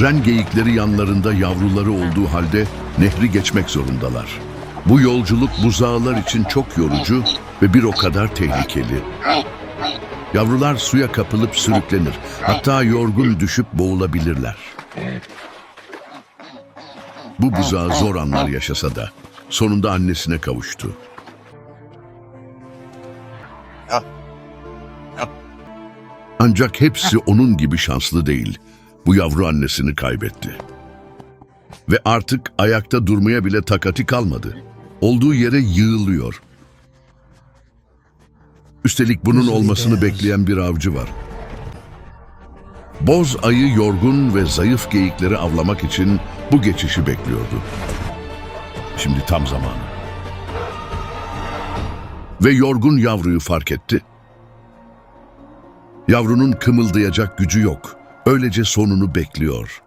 Ren geyikleri yanlarında yavruları olduğu halde nehri geçmek zorundalar. Bu yolculuk buzağılar için çok yorucu ve bir o kadar tehlikeli. Yavrular suya kapılıp sürüklenir. Hatta yorgun düşüp boğulabilirler. Bu buzağı zor anlar yaşasa da sonunda annesine kavuştu. Ancak hepsi onun gibi şanslı değil. Bu yavru annesini kaybetti. Ve artık ayakta durmaya bile takati kalmadı. Olduğu yere yığılıyor. Üstelik bunun olmasını bekleyen bir avcı var. Boz ayı yorgun ve zayıf geyikleri avlamak için bu geçişi bekliyordu. Şimdi tam zamanı. Ve yorgun yavruyu fark etti. Yavrunun kımıldayacak gücü yok. Öylece sonunu bekliyor.